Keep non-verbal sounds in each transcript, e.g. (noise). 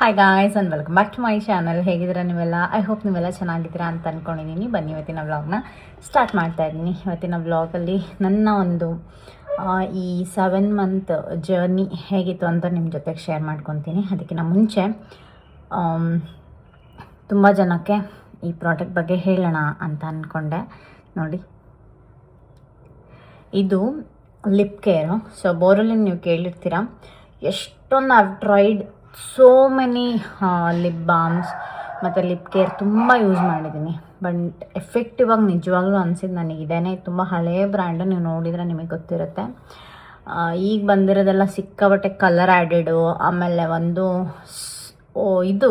Hi guys and welcome back to my channel ಹೇಗಿದ್ದೀರಾ ನೀವೆಲ್ಲ? I hope ನೀವೆಲ್ಲ ಚೆನ್ನಾಗಿದ್ದೀರಾ ಅಂತ ಅಂದ್ಕೊಂಡಿದ್ದೀನಿ ಬನ್ನಿ ಇವತ್ತಿನ ವ್ಲಾಗ್ನ ಸ್ಟಾರ್ಟ್ ಮಾಡ್ತಾ ಇದ್ದೀನಿ. ಇವತ್ತಿನ ವ್ಲಾಗಲ್ಲಿ ನನ್ನ ಒಂದು ಈ ಸೆವೆನ್ ಮಂತ್ ಜರ್ನಿ ಹೇಗಿತ್ತು ಅಂತ ನಿಮ್ಮ ಜೊತೆಗೆ ಶೇರ್ ಮಾಡ್ಕೊತೀನಿ. ಅದಕ್ಕಿಂತ ಮುಂಚೆ ತುಂಬ ಜನಕ್ಕೆ ಈ ಪ್ರಾಡಕ್ಟ್ ಬಗ್ಗೆ ಹೇಳೋಣ ಅಂತ ಅಂದ್ಕೊಂಡೆ ನೋಡಿ. ಇದು ಲಿಪ್ ಕೇರು ಸೊ ಬೋರಲ್ಲಿ ನೀವು ಕೇಳಿರ್ತೀರ. ಎಷ್ಟೊಂದು I've tried so many lip balms ಮತ್ತು ಲಿಪ್ ಕೇರ್ ತುಂಬ ಯೂಸ್ ಮಾಡಿದ್ದೀನಿ. ಬಟ್ ಎಫೆಕ್ಟಿವ್ ಆಗಿ ನಿಜವಾಗ್ಲೂ ಅನಿಸಿದ್ದು ನನಗೆ ಇದೇನೆ. ತುಂಬ ಹಳೆಯ ಬ್ರ್ಯಾಂಡು ನೀವು ನೋಡಿದರೆ ನಿಮಗೆ ಗೊತ್ತಿರುತ್ತೆ. ಈಗ ಬಂದಿರೋದೆಲ್ಲ ಸಿಕ್ಕಾಬಟ್ಟೆ ಕಲರ್ ಆ್ಯಡೆಡು ಆಮೇಲೆ ಒಂದು ಓ, ಇದು.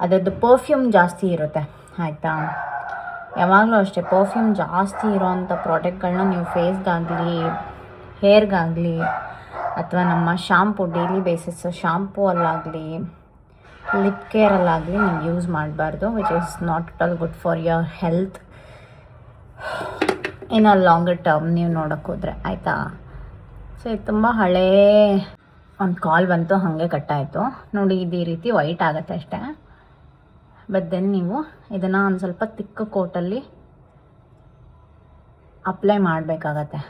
ಅದರದ್ದು ಪರ್ಫ್ಯೂಮ್ ಜಾಸ್ತಿ ಇರುತ್ತೆ. ಆಯಿತಾ? ಯಾವಾಗಲೂ ಅಷ್ಟೇ ಪರ್ಫ್ಯೂಮ್ ಜಾಸ್ತಿ ಇರೋವಂಥ ಪ್ರಾಡಕ್ಟ್ಗಳನ್ನ ನೀವು ಫೇಸ್ಗಾಗಲಿ ಹೇರ್ಗಾಗಲಿ ಅಥವಾ ನಮ್ಮ ಶಾಂಪು ಡೈಲಿ ಬೇಸಿಸ್ ಶಾಂಪೂ ಅಲ್ಲಾಗಲಿ ಲಿಪ್ ಕೇರಲ್ಲಾಗಲಿ ನೀವು ಯೂಸ್ ಮಾಡಬಾರ್ದು which is not at all good for your health in a longer term ನೀವು ನೋಡೋಕೆ ಹೋದರೆ, ಆಯಿತಾ? ಸೊ ಇದು ತುಂಬ ಹಳೇ ಒಂದು ಕಾಲ್ ಬಂತು, ಹಾಗೆ ಕಟ್ಟಾಯಿತು. ನೋಡಿ, ಇದು ರೀತಿ ವೈಟ್ ಆಗುತ್ತೆ ಅಷ್ಟೇ. ಬಟ್ ದೆನ್ ನೀವು ಇದನ್ನು ಒಂದು ಸ್ವಲ್ಪ ತಿಕ್ಕ ಕೋಟಲ್ಲಿ ಅಪ್ಲೈ ಮಾಡಬೇಕಾಗತ್ತೆ.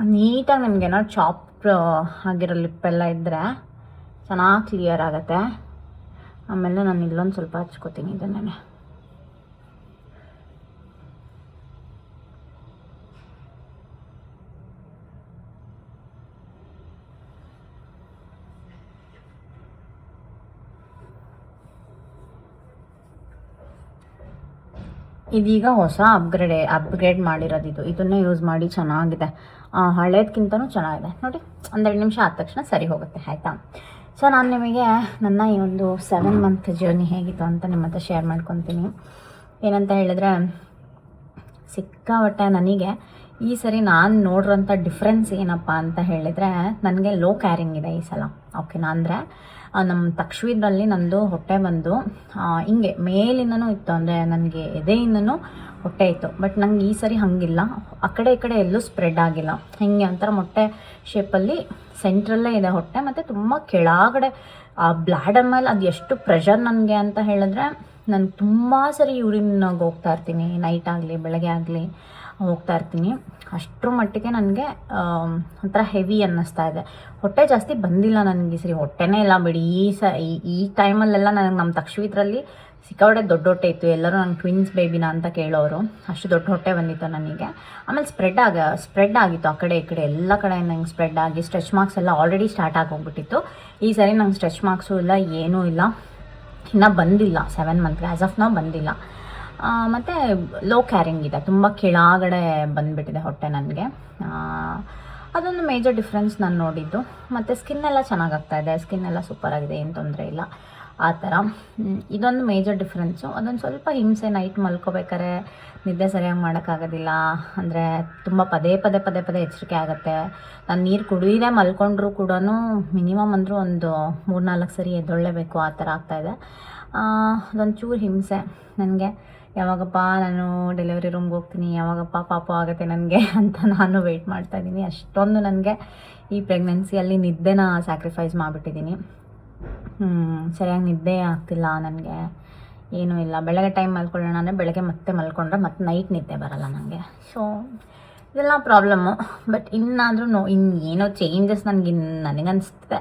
ನೀಟಾಗಿ ನಿಮ್ಗೇನೋ ಚಾಪ್ ಆಗಿರೋ ಲಿಪ್ಪೆಲ್ಲ ಇದ್ದರೆ ಚೆನ್ನಾಗಿ ಕ್ಲಿಯರ್ ಆಗುತ್ತೆ. ಆಮೇಲೆ ನಾನು ಇಲ್ಲೊಂದು ಸ್ವಲ್ಪ ಹಚ್ಕೋತೀನಿ ಇದನ್ನೇ ಇದೀಗ ಹೊಸ ಅಪ್ಗ್ರೇಡ್ ಅಪ್ಗ್ರೇಡ್ ಮಾಡಿರೋದು ಇದು ಇದನ್ನೇ ಯೂಸ್ ಮಾಡಿ ಚೆನ್ನಾಗಿದೆ. ಆ, ಹಳೇದ್ಕಿಂತನೂ ಚೆನ್ನಾಗಿದೆ. ನೋಡಿ ಒಂದೆರಡು ನಿಮಿಷ ಆದ ತಕ್ಷಣ ಸರಿ ಹೋಗುತ್ತೆ ಆಯಿತಾ? ಸೊ ನಾನು ನಿಮಗೆ ನನ್ನ ಈ ಒಂದು ಸೆವೆನ್ ಮಂತ್ ಜರ್ನಿ ಹೇಗಿತ್ತು ಅಂತ ನಿಮ್ಮ ಹತ್ರ ಶೇರ್ ಮಾಡ್ಕೊತೀನಿ. ಏನಂತ ಹೇಳಿದ್ರೆ ಸಿಕ್ಕಾಪಟ್ಟೆ ನನಗೆ ಈ ಸರಿ ನಾನು ನೋಡಿರೋಂಥ ಡಿಫ್ರೆನ್ಸ್ ಏನಪ್ಪ ಅಂತ ಹೇಳಿದರೆ, ನನಗೆ ಲೋ ಕ್ಯಾರಿಂಗ್ ಇದೆ ಈ ಸಲ. ಓಕೆನಾ ಅಂದರೆ ನಮ್ಮ ತಕ್ಷವಿದ್ರಲ್ಲಿ ನಂದು ಹೊಟ್ಟೆ ಬಂದು ಹಿಂಗೆ ಮೇಲಿಂದನೂ ಇತ್ತು, ಅಂದರೆ ನನಗೆ ಎದೆಯಿಂದನೂ ಹೊಟ್ಟೆ ಇತ್ತು. ಬಟ್ ನಂಗೆ ಈ ಸರಿ ಹಾಗಿಲ್ಲ. ಆ ಕಡೆ ಈ ಕಡೆ ಎಲ್ಲೂ ಸ್ಪ್ರೆಡ್ ಆಗಿಲ್ಲ. ಹಿಂಗೆ ಒಂಥರ ಮೊಟ್ಟೆ ಶೇಪಲ್ಲಿ ಸೆಂಟ್ರಲ್ಲೇ ಇದೆ ಹೊಟ್ಟೆ, ಮತ್ತು ತುಂಬ ಕೆಳಗಡೆ, ಆ ಬ್ಲ್ಯಾಡರ್ ಮೇಲೆ ಅದು ಎಷ್ಟು ಪ್ರೆಷರ್ ನನಗೆ ಅಂತ ಹೇಳಿದ್ರೆ, ನಾನು ತುಂಬ ಸರಿ ಯೂರಿನ್ ಹೋಗ್ತಾ ಇರ್ತೀನಿ ನೈಟ್ ಆಗಲಿ, ಬೆಳಗ್ಗೆ ಆಗಲಿ. ಹೋಗ್ತಾ ಇರ್ತೀನಿ. ಅಷ್ಟರ ಮಟ್ಟಿಗೆ ನನಗೆ ಒಂಥರ ಹೆವಿ ಅನ್ನಿಸ್ತಾ ಇದೆ. ಹೊಟ್ಟೆ ಜಾಸ್ತಿ ಬಂದಿಲ್ಲ ನನಗೆ ಸರಿ. ಹೊಟ್ಟೆನೇ ಇಲ್ಲ ಬಿಡಿ. ಈ ಸ, ಈ- ಈ ಟೈಮಲ್ಲೆಲ್ಲ ನನಗೆ ನಮ್ಮ ತಕ್ಷವಿದ್ರಲ್ಲಿ ಸಿಕ್ಕಾಪಟ್ಟೆ ದೊಡ್ಡ ಹೊಟ್ಟೆ ಇತ್ತು. ಎಲ್ಲರೂ ನಂಗೆ ಟ್ವಿನ್ಸ್ ಬೇಬಿನ ಅಂತ ಕೇಳೋರು. ಅಷ್ಟು ದೊಡ್ಡ ಹೊಟ್ಟೆ ಬಂದಿತ್ತು ನನಗೆ. ಆಮೇಲೆ ಸ್ಪ್ರೆಡ್ ಆಗ ಸ್ಪ್ರೆಡ್ ಆಗಿತ್ತು ಆ ಕಡೆ ಈ ಕಡೆ. ಎಲ್ಲ ಕಡೆ ನಂಗೆ ಸ್ಪ್ರೆಡ್ ಆಗಿ ಸ್ಟ್ರೆಚ್ ಮಾರ್ಕ್ಸ್ ಎಲ್ಲ ಆಲ್ರೆಡಿ ಸ್ಟಾರ್ಟ್ ಆಗೋಗ್ಬಿಟ್ಟಿತ್ತು. ಈ ಸರಿ ನಂಗೆ ಸ್ಟ್ರೆಚ್ ಮಾರ್ಕ್ಸು ಇಲ್ಲ, ಏನೂ ಇಲ್ಲ. ಇನ್ನೂ ಬಂದಿಲ್ಲ. ಸೆವೆನ್ ಮಂತ್ಗೆ ಆ್ಯಸ್ ಆಫ್ ನಾವು ಬಂದಿಲ್ಲ. ಮತ್ತು ಲೋ ಕ್ಯಾರಿಂಗ್ ಇದೆ. ತುಂಬ ಕೆಳಗಡೆ ಬಂದುಬಿಟ್ಟಿದೆ ಹೊಟ್ಟೆ ನನಗೆ. ಅದೊಂದು ಮೇಜರ್ ಡಿಫ್ರೆನ್ಸ್ ನಾನು ನೋಡಿದ್ದು. ಮತ್ತು ಸ್ಕಿನ್ ಎಲ್ಲ ಚೆನ್ನಾಗಾಗ್ತಾ ಇದೆ. ಸ್ಕಿನ್ ಎಲ್ಲ ಸೂಪರ್ ಆಗಿದೆ. ಏನು ತೊಂದರೆ ಇಲ್ಲ. ಆ ಥರ. ಇದೊಂದು ಮೇಜರ್ ಡಿಫ್ರೆನ್ಸು ಅದೊಂದು ಸ್ವಲ್ಪ ಹಿಂಸೆ ನೈಟ್ ಮಲ್ಕೋಬೇಕಾರೆ ನಿದ್ದೆ ಸರಿಯಾಗಿ ಮಾಡೋಕ್ಕಾಗೋದಿಲ್ಲ. ಅಂದರೆ ತುಂಬ ಪದೇ ಪದೇ ಪದೇ ಪದೇ ಎಚ್ಚರಿಕೆ ಆಗುತ್ತೆ. ನಾನು ನೀರು ಕುಡಿಯದೆ ಮಲ್ಕೊಂಡ್ರೂ ಕೂಡ ಮಿನಿಮಮ್ ಅಂದರೂ ಒಂದು ಮೂರ್ನಾಲ್ಕು ಸರಿ ಎದ್ದೊಳ್ಳೇಬೇಕು. ಆ ಥರ ಆಗ್ತಾಯಿದೆ ಅದೊಂದು ಚೂರು ಹಿಂಸೆ ನನಗೆ. ಯಾವಾಗಪ್ಪ ನಾನು ಡೆಲಿವರಿ ರೂಮ್ಗೆ ಹೋಗ್ತೀನಿ, ಯಾವಾಗಪ್ಪ ಪಾಪ ಆಗುತ್ತೆ ನನಗೆ (laughs) ಅಂತ ನಾನು ವೆಯ್ಟ್ ಮಾಡ್ತಾ ಇದ್ದೀನಿ. ಅಷ್ಟೊಂದು ನನಗೆ ಈ ಪ್ರೆಗ್ನೆನ್ಸಿಯಲ್ಲಿ ನಿದ್ದೆನ ಸ್ಯಾಕ್ರಿಫೈಸ್ ಮಾಡಿಬಿಟ್ಟಿದ್ದೀನಿ. ಸರಿಯಾಗಿ ನಿದ್ದೆ ಆಗ್ತಿಲ್ಲ ನನಗೆ. ಏನೂ ಇಲ್ಲ. ಬೆಳಗ್ಗೆ ಟೈಮ್ ಮಲ್ಕೊಳ್ಳೋಣ ಅಂದರೆ ಬೆಳಗ್ಗೆ ಮತ್ತೆ ಮಲ್ಕೊಂಡ್ರೆ ಮತ್ತೆ ನೈಟ್ ನಿದ್ದೆ ಬರಲ್ಲ ನನಗೆ ಸೊ ಇದೆಲ್ಲ ಪ್ರಾಬ್ಲಮ್ಮು ಬಟ್ ಇನ್ನಾದರೂ ನೋ ಇನ್ನು ಏನೋ ಚೇಂಜಸ್ ನನಗೆ ಇನ್ನು ನನಗನ್ನಿಸ್ತಿದೆ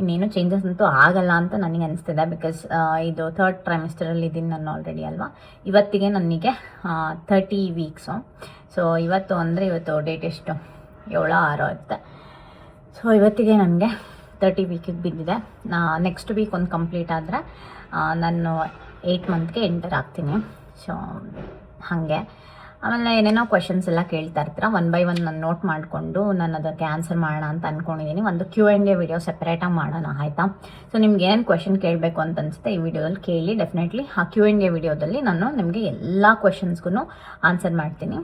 ಇನ್ನೇನು ಚೇಂಜಸ್ ಅಂತೂ ಆಗಲ್ಲ ಅಂತ ನನಗೆ ಅನಿಸ್ತಿದೆ ಬಿಕಾಸ್ ಇದು ಥರ್ಡ್ ಟ್ರೈಮಿಸ್ಟರಲ್ಲಿ ಇದ್ದೀನಿ ನಾನು ಆಲ್ರೆಡಿ ಅಲ್ವಾ? ಇವತ್ತಿಗೆ ನನಗೆ ತರ್ಟಿ ವೀಕ್ಸು ಸೊ ಇವತ್ತು ಅಂದರೆ ಇವತ್ತು ಡೇಟ್ ಎಷ್ಟು? ಏಳು ಆರೋ ಇರುತ್ತೆ. ಸೊ ಇವತ್ತಿಗೆ ನನಗೆ ತರ್ಟಿ ವೀಕಿಗೆ ಬಿದ್ದಿದೆ. ನೆಕ್ಸ್ಟ್ ವೀಕ್ ಒಂದು ಕಂಪ್ಲೀಟ್ ಆದರೆ ನಾನು ಏಯ್ಟ್ ಮಂತ್ಗೆ ಎಂಟರ್ ಆಗ್ತೀನಿ. ಸೊ ಹಾಗೆ. ಆಮೇಲೆ ಏನೇನೋ ಕ್ವಶನ್ಸ್ ಎಲ್ಲ ಕೇಳ್ತಾ ಇರ್ತೀರ? ಒನ್ ಬೈ ಒನ್ ನಾನು ನೋಟ್ ಮಾಡಿಕೊಂಡು ನಾನು ಅದಕ್ಕೆ ಆನ್ಸರ್ ಮಾಡೋಣ ಅಂತ ಅಂದ್ಕೊಂಡಿದ್ದೀನಿ ಒಂದು ಕ್ಯೂ ಆ್ಯಂಡ್ ಎ ವಿಡಿಯೋ ಸೆಪ್ರೇಟಾಗಿ ಮಾಡೋಣ ಆಯಿತಾ? ಸೊ ನಿಮ್ಗೆ ಏನೇನು ಕ್ವಶನ್ ಕೇಳಬೇಕು ಅಂತ ಅನಿಸುತ್ತೆ ಈ ವಿಡಿಯೋದಲ್ಲಿ ಕೇಳಿ. ಡೆಫಿನೆಟ್ಲಿ ಆ ಕ್ಯೂ ಆ್ಯಂಡ್ ಎ ವಿಡಿಯೋದಲ್ಲಿ ನಾನು ನಿಮಗೆ ಎಲ್ಲ ಕ್ವಶನ್ಸ್ಗೂ ಆನ್ಸರ್ ಮಾಡ್ತೀನಿ.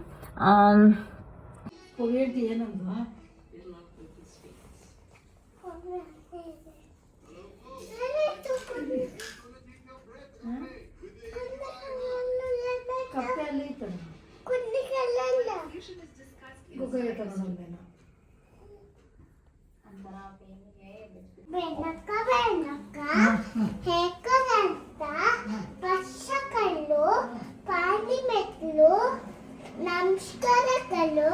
ಏನಂದ್ವ? ಕಪ್ಪೆ ಅಲ್ಲಿ ಐತಲ್ಲ ಗುಗ್ಗ ಐತಲ್ಲ ನಮ್ದೇನ ಬೆನಕ ಬೆನಕ ಹೇಕದಂತ ಪಕ್ಷಕಲ್ಲು ಪಾನಿ ಮೆಟ್ಲು ನಮಸ್ಕಾರಗಳು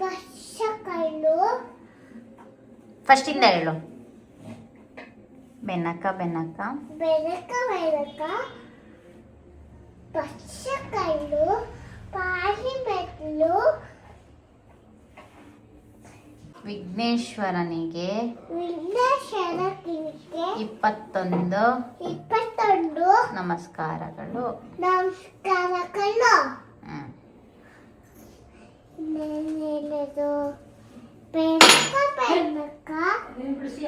ಪಕ್ಷಕಲ್ಲು ಫಸ್ಟಿಂದ ಹೇಳು ಬೆನ್ನಕ್ಕ ಬೆನ್ನಕ್ಕ ಬೆನಕ ಬೆನಕ ಪಕ್ಷಕಲ್ಲು ಪಾನಿ ಮೆಟ್ಲು ವಿಘ್ನೇಶ್ವರನಿಗೆ ವಿಘ್ನೇಶ್ವರನಿಗೆ ಇಪ್ಪತ್ತೊಂದು ಇಪ್ಪತ್ತೊಂದು ನಮಸ್ಕಾರಗಳು. ನಮಸ್ಕಾರಗಳು. ಹ್ಮ್. ನೆನೆದು ಬೆನಕ ಬೆನಕ ಏನ್ ಬಿಡಿಸಿಯ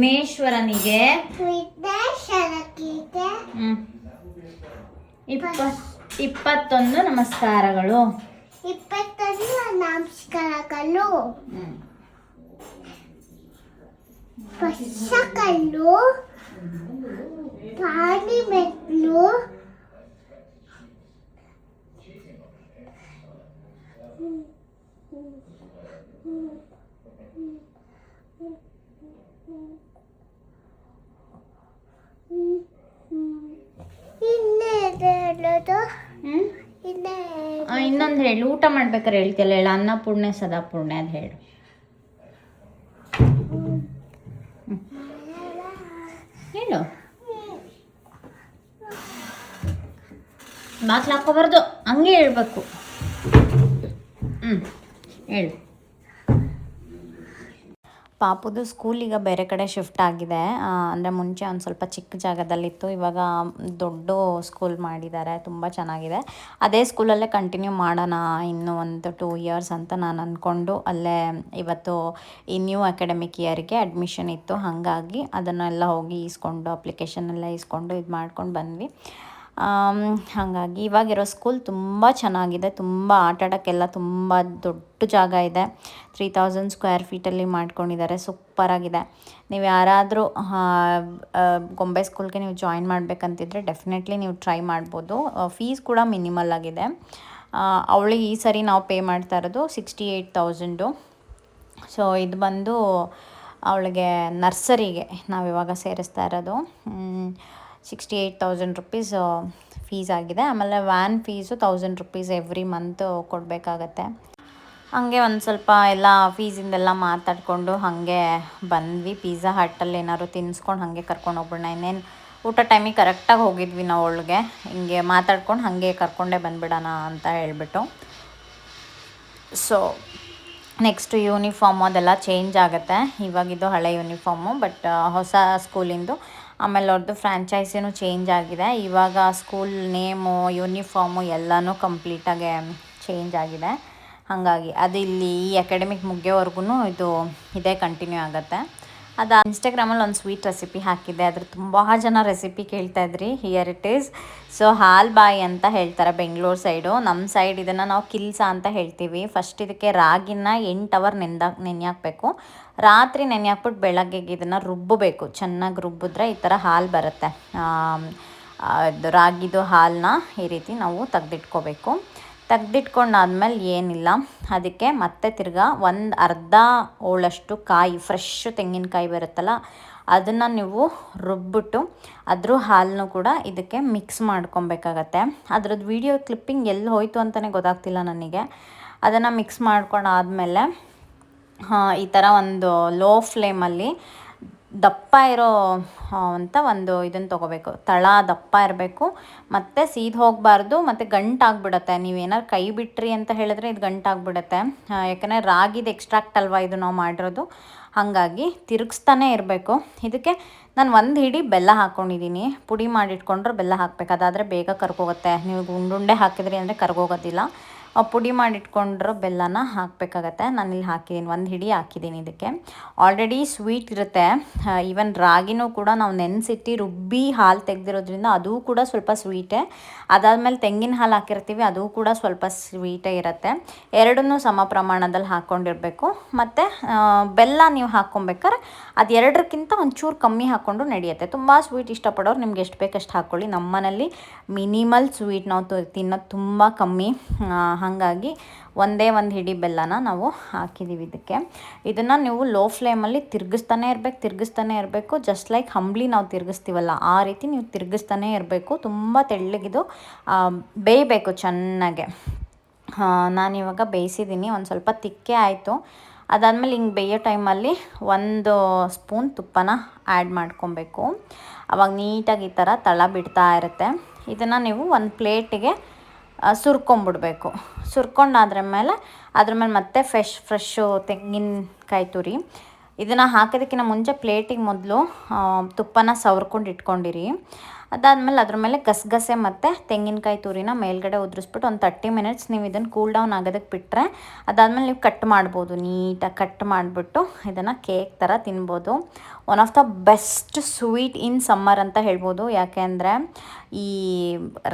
ವಿಘ್ನೇಶ್ವರನಿಗೆ ವಿಘ್ನೇಶ್ವರಕ್ಕೆ ಹ್ಮ್. ಇಪ್ಪ ಇಪ್ಪತ್ತೊಂದು ನಮಸ್ಕಾರಗಳು. ಇಪ್ಪತ್ತೊಂದು ನಮಸ್ಕಾರಗಳು. ಹ್ಮ್. ಪಶ್ಚಕಲ್ಲು ಪಾನಿ ಮೆಟ್ಲು ಇನ್ನೇನು ಇನ್ನೊಂದು ಹೇಳು. ಊಟ ಮಾಡ್ಬೇಕಾರೆ ಹೇಳ್ತಿಯಲ್ಲ ಹೇಳು. ಅನ್ನಪೂರ್ಣೆ ಸದಾಪೂರ್ಣೆ ಅದು ಹೇಳು. ಹೇಳು. ಬಾಕ್ಲು ಹಾಕೋಬಾರ್ದು. ಹಂಗೆ ಹೇಳ್ಬೇಕು. ಹ್ಞೂ ಹೇಳು. ಪಾಪುದು ಸ್ಕೂಲ್ ಈಗ ಬೇರೆ ಕಡೆ ಶಿಫ್ಟ್ ಆಗಿದೆ. ಅಂದರೆ ಮುಂಚೆ ಒಂದು ಸ್ವಲ್ಪ ಚಿಕ್ಕ ಜಾಗದಲ್ಲಿತ್ತು. ಇವಾಗ ದೊಡ್ಡ ಸ್ಕೂಲ್ ಮಾಡಿದ್ದಾರೆ. ತುಂಬ ಚೆನ್ನಾಗಿದೆ. ಅದೇ ಸ್ಕೂಲಲ್ಲೇ ಕಂಟಿನ್ಯೂ ಮಾಡೋಣ ಇನ್ನೂ ಒಂದು ಟೂ ಇಯರ್ಸ್ ಅಂತ ನಾನು ಅಂದ್ಕೊಂಡು ಅಲ್ಲೇ ಇವತ್ತು ಈ ನ್ಯೂ ಅಕಾಡೆಮಿಕ್ ಇಯರ್ಗೆ ಅಡ್ಮಿಷನ್ ಇತ್ತು. ಹಾಗಾಗಿ ಅದನ್ನೆಲ್ಲ ಹೋಗಿ ಈಸ್ಕೊಂಡು ಅಪ್ಲಿಕೇಶನ್ ಎಲ್ಲ ಈಸ್ಕೊಂಡು ಇದು ಮಾಡ್ಕೊಂಡು ಬಂದ್ವಿ. ಹಾಗಾಗಿ ಇವಾಗಿರೋ ಸ್ಕೂಲ್ ತುಂಬ ಚೆನ್ನಾಗಿದೆ. ತುಂಬ ಆಟ ಆಡೋಕ್ಕೆಲ್ಲ ತುಂಬ ದೊಡ್ಡ ಜಾಗ ಇದೆ. ತ್ರೀ ತೌಸಂಡ್ ಸ್ಕ್ವೇರ್ ಫೀಟಲ್ಲಿ ಮಾಡ್ಕೊಂಡಿದ್ದಾರೆ. ಸೂಪರಾಗಿದೆ ನೀವು ಯಾರಾದರೂ ಗೊಂಬೆ ಸ್ಕೂಲ್ಗೆ ನೀವು ಜಾಯಿನ್ ಮಾಡಬೇಕಂತಿದ್ರೆ ಡೆಫಿನೆಟ್ಲಿ ನೀವು ಟ್ರೈ ಮಾಡ್ಬೋದು. ಫೀಸ್ ಕೂಡ ಮಿನಿಮಲ್ ಆಗಿದೆ. ಅವಳಿಗೆ ಈ ಸರಿ ನಾವು ಪೇ ಮಾಡ್ತಾ ಇರೋದು ಸಿಕ್ಸ್ಟಿ ಏಯ್ಟ್ ತೌಸಂಡು ಸೊ, ಇದು ಬಂದು ಅವಳಿಗೆ ನರ್ಸರಿಗೆ ನಾವಿವಾಗ ಸೇರಿಸ್ತಾ ಇರೋದು. Sixty eight thousand rupees fees ಆಗಿದೆ. ಆಮೇಲೆ van fees thousand rupees every month ಕೊಡಬೇಕಾಗತ್ತೆ. ಹಾಗೆ ಒಂದು ಸ್ವಲ್ಪ ಎಲ್ಲ ಫೀಸಿಂದೆಲ್ಲ ಮಾತಾಡಿಕೊಂಡು ಹಾಗೆ ಬಂದ್ವಿ. ಪಿಜ್ಜಾ ಹಟ್ಟಲ್ಲಿ ಏನಾದ್ರು ತಿನ್ಸ್ಕೊಂಡು ಹಾಗೆ ಕರ್ಕೊಂಡು ಹೋಗ್ಬಿಡೋಣ. ಇನ್ನೇನು ಊಟ ಟೈಮಿಗೆ ಕರೆಕ್ಟಾಗಿ ಹೋಗಿದ್ವಿ ನಾವು ಅವಳಿಗೆ ಹಿಂಗೆ ಮಾತಾಡ್ಕೊಂಡು ಹಾಗೆ ಕರ್ಕೊಂಡೇ ಬಂದ್ಬಿಡೋಣ ಅಂತ ಹೇಳಿಬಿಟ್ಟು. ಸೊ ನೆಕ್ಸ್ಟ್ ಯೂನಿಫಾರ್ಮು ಅದೆಲ್ಲ ಚೇಂಜ್ ಆಗುತ್ತೆ. ಇವಾಗಿದ್ದು ಹಳೆ ಯೂನಿಫಾರ್ಮು ಬಟ್ ಹೊಸ ಸ್ಕೂಲಿಂದು ಆಮೇಲೆ ಅವ್ರದ್ದು ಫ್ರ್ಯಾಂಚೈಸಿನೂ ಚೇಂಜ್ ಆಗಿದೆ. ಇವಾಗ ಸ್ಕೂಲ್ ನೇಮು ಯೂನಿಫಾರ್ಮು ಎಲ್ಲನೂ ಕಂಪ್ಲೀಟಾಗಿ ಚೇಂಜ್ ಆಗಿದೆ. ಹಾಗಾಗಿ ಅದು ಇಲ್ಲಿ ಈ ಅಕಾಡೆಮಿಕ್ ಮುಗಿಯೋವರೆಗೂ ಇದು ಇದೇ ಕಂಟಿನ್ಯೂ ಆಗುತ್ತೆ. ಅದು ಇನ್ಸ್ಟಾಗ್ರಾಮಲ್ಲಿ ಒಂದು ಸ್ವೀಟ್ ರೆಸಿಪಿ ಹಾಕಿದ್ದೆ. ಅದ್ರ ತುಂಬ ಜನ ರೆಸಿಪಿ ಕೇಳ್ತಾ ಇದ್ರಿ. ಹಿಯರ್ ಇಟ್ ಈಸ್ ಸೊ ಹಾಲ್ ಬಾಯ್ ಅಂತ ಹೇಳ್ತಾರೆ ಬೆಂಗಳೂರು ಸೈಡು ನಮ್ಮ ಸೈಡ್ ಇದನ್ನು ನಾವು ಕಿಲ್ಸ ಅಂತ ಹೇಳ್ತೀವಿ. ಫಸ್ಟ್ ಇದಕ್ಕೆ ರಾಗಿನ ಎಂಟು ಅವರ್ ನೆಂದ ನೆನೆ ಹಾಕಬೇಕು ರಾತ್ರಿ ನೆನೆ ಹಾಕ್ಬಿಟ್ಟು ಬೆಳಗ್ಗೆಗೆ ಇದನ್ನು ರುಬ್ಬಬೇಕು. ಚೆನ್ನಾಗಿ ರುಬ್ಬಿದ್ರೆ ಈ ಥರ ಹಾಲು ಬರುತ್ತೆ. ಇದು ರಾಗಿದು ಹಾಲನ್ನ ಈ ರೀತಿ ನಾವು ತೆಗ್ದಿಟ್ಕೋಬೇಕು. ತೆಗ್ದಿಟ್ಕೊಂಡಾದ್ಮೇಲೆ ಏನಿಲ್ಲ. ಅದಕ್ಕೆ ಮತ್ತೆ ತಿರ್ಗಾ ಒಂದು ಅರ್ಧ ಹೋಳಷ್ಟು ಕಾಯಿ ಫ್ರೆಶ್ ತೆಂಗಿನಕಾಯಿ ಬರುತ್ತಲ್ಲ, ಅದನ್ನು ನೀವು ರುಬ್ಬಿಟ್ಟು ಅದ್ರ ಹಾಲನ್ನು ಕೂಡ ಇದಕ್ಕೆ ಮಿಕ್ಸ್ ಮಾಡ್ಕೊಬೇಕಾಗತ್ತೆ. ಅದ್ರದ್ದು ವಿಡಿಯೋ ಕ್ಲಿಪ್ಪಿಂಗ್ ಎಲ್ಲಿ ಹೋಯಿತು ಅಂತಲೇ ಗೊತ್ತಾಗ್ತಿಲ್ಲ ನನಗೆ. ಅದನ್ನು ಮಿಕ್ಸ್ ಮಾಡ್ಕೊಂಡಾದ್ಮೇಲೆ ಈ ಥರ ಒಂದು ಲೋ ಫ್ಲೇಮಲ್ಲಿ ದಪ್ಪ ಇರೋ ಅಂತ ಒಂದು ಇದನ್ನು ತೊಗೋಬೇಕು. ತಳ ದಪ್ಪ ಇರಬೇಕು. ಮತ್ತು ಸೀದ್ ಹೋಗಬಾರ್ದು, ಮತ್ತು ಗಂಟಾಗ್ಬಿಡತ್ತೆ ನೀವೇನಾದ್ರು ಕೈ ಬಿಟ್ರಿ ಅಂತ ಹೇಳಿದ್ರೆ ಇದು ಗಂಟಾಗ್ಬಿಡತ್ತೆ ಯಾಕೆಂದರೆ ರಾಗಿದು ಎಕ್ಸ್ಟ್ರಾಕ್ಟ್ ಅಲ್ವಾ ಇದು ನಾವು ಮಾಡಿರೋದು. ಹಾಗಾಗಿ ತಿರುಗಿಸ್ತಾನೆ ಇರಬೇಕು. ಇದಕ್ಕೆ ನಾನು ಒಂದು ಹಿಡಿ ಬೆಲ್ಲ ಹಾಕ್ಕೊಂಡಿದ್ದೀನಿ ಪುಡಿ ಮಾಡಿಟ್ಕೊಂಡ್ರೆ ಬೆಲ್ಲ ಹಾಕಬೇಕು. ಅದಾದರೆ ಬೇಗ ಕರ್ಗೋಗುತ್ತೆ. ನೀವು ಗುಂಡುಂಡೆ ಹಾಕಿದ್ರಿ ಅಂದರೆ ಕರ್ಗೋಗೋದಿಲ್ಲ. ಪುಡಿ ಮಾಡಿಟ್ಕೊಂಡಿರೋ ಬೆಲ್ಲನ ಹಾಕಬೇಕಾಗತ್ತೆ. ಇಲ್ಲಿ ಹಾಕಿದ್ದೀನಿ ಒಂದು ಹಿಡಿ ಹಾಕಿದ್ದೀನಿ ಇದಕ್ಕೆ. ಆಲ್ರೆಡಿ ಸ್ವೀಟ್ ಇರುತ್ತೆ. ಈವನ್ ರಾಗಿನೂ ಕೂಡ ನಾವು ನೆನೆಸಿಟ್ಟು ರುಬ್ಬಿ ಹಾಲು ತೆಗೆದಿರೋದ್ರಿಂದ ಅದು ಕೂಡ ಸ್ವಲ್ಪ ಸ್ವೀಟೇ ಅದಾದಮೇಲೆ ತೆಂಗಿನ ಹಾಲು ಹಾಕಿರ್ತೀವಿ, ಅದು ಕೂಡ ಸ್ವಲ್ಪ ಸ್ವೀಟೇ ಇರುತ್ತೆ. ಎರಡನ್ನೂ ಸಮ ಪ್ರಮಾಣದಲ್ಲಿ ಹಾಕ್ಕೊಂಡಿರಬೇಕು ಮತ್ತು ಬೆಲ್ಲ ನೀವು ಹಾಕ್ಕೊಬೇಕಾರೆ ಅದು ಎರಡಕ್ಕಿಂತ ಒಂಚೂರು ಕಮ್ಮಿ ಹಾಕ್ಕೊಂಡು ನಡೆಯುತ್ತೆ. ತುಂಬ ಸ್ವೀಟ್ ಇಷ್ಟಪಡೋರು ನಿಮ್ಗೆ ಎಷ್ಟು ಬೇಕಷ್ಟು ಹಾಕ್ಕೊಳ್ಳಿ ನಮ್ಮನೇಲಿ ಮಿನಿಮಲ್ ಸ್ವೀಟ್ ನಾವು ತಿನ್ನೋದು ತುಂಬ ಕಮ್ಮಿ. ಹಾಗಾಗಿ ಒಂದೇ ಒಂದು ಹಿಡಿ ಬೆಲ್ಲನ ನಾವು ಹಾಕಿದ್ದೀವಿ ಇದಕ್ಕೆ. ಇದನ್ನು ನೀವು ಲೋ ಫ್ಲೇಮಲ್ಲಿ ತಿರುಗಿಸ್ತಾನೆ ಇರಬೇಕು ತಿರುಗಿಸ್ತಾನೆ ಇರಬೇಕು. ಜಸ್ಟ್ ಲೈಕ್ ಹಂಬ್ಲಿ ನಾವು ತಿರುಗಿಸ್ತೀವಲ್ಲ, ಆ ರೀತಿ ನೀವು ತಿರುಗಿಸ್ತಾನೆ ಇರಬೇಕು. ತುಂಬ ತೆಳ್ಳಗಿದು ಬೇಯಬೇಕು ಚೆನ್ನಾಗೆ. ನಾನಿವಾಗ ಬೇಯಿಸಿದ್ದೀನಿ ಒಂದು ಸ್ವಲ್ಪ ತಿಕ್ಕೆ ಆಯಿತು. ಅದಾದಮೇಲೆ ಹಿಂಗೆ ಬೇಯೋ ಟೈಮಲ್ಲಿ ಒಂದು ಸ್ಪೂನ್ ತುಪ್ಪನ ಆ್ಯಡ್ ಮಾಡ್ಕೊಬೇಕು. ಅವಾಗ ನೀಟಾಗಿ ಈ ಥರ ತಳ ಬಿಡ್ತಾ ಇರುತ್ತೆ. ಇದನ್ನು ನೀವು ಒಂದು ಪ್ಲೇಟಿಗೆ ಸುರ್ಕೊಂಬಿಡ್ಬೇಕು. ಸುರ್ಕೊಂಡಾದ್ರ ಮೇಲೆ ಅದ್ರ ಮೇಲೆ ಮತ್ತೆ ಫ್ರೆಶ್ ಫ್ರೆಶ್ಶು ತೆಂಗಿನಕಾಯಿ ತುರಿ. ಇದನ್ನು ಹಾಕೋದಕ್ಕಿಂತ ಮುಂಚೆ ಪ್ಲೇಟಿಗೆ ಮೊದಲು ತುಪ್ಪನ ಸವರ್ಕೊಂಡು ಇಟ್ಕೊಂಡಿರಿ. ಅದಾದಮೇಲೆ ಅದ್ರ ಮೇಲೆ ಗಸಗಸೆ ಮತ್ತು ತೆಂಗಿನಕಾಯಿ ತುರಿನ ಮೇಲ್ಗಡೆ ಉದುರಿಸ್ಬಿಟ್ಟು ಒಂದು ತರ್ಟಿ ಮಿನಿಟ್ಸ್ ನೀವು ಇದನ್ನು ಕೂಲ್ ಡೌನ್ ಆಗೋದಕ್ಕೆ ಬಿಟ್ಟರೆ ಅದಾದಮೇಲೆ ನೀವು ಕಟ್ ಮಾಡ್ಬೋದು. ನೀಟಾಗಿ ಕಟ್ ಮಾಡಿಬಿಟ್ಟು ಇದನ್ನು ಕೇಕ್ ಥರ ತಿನ್ಬೋದು. One of the best sweet in summer ಅಂತ ಹೇಳ್ಬೋದು. ಯಾಕೆಂದರೆ ಈ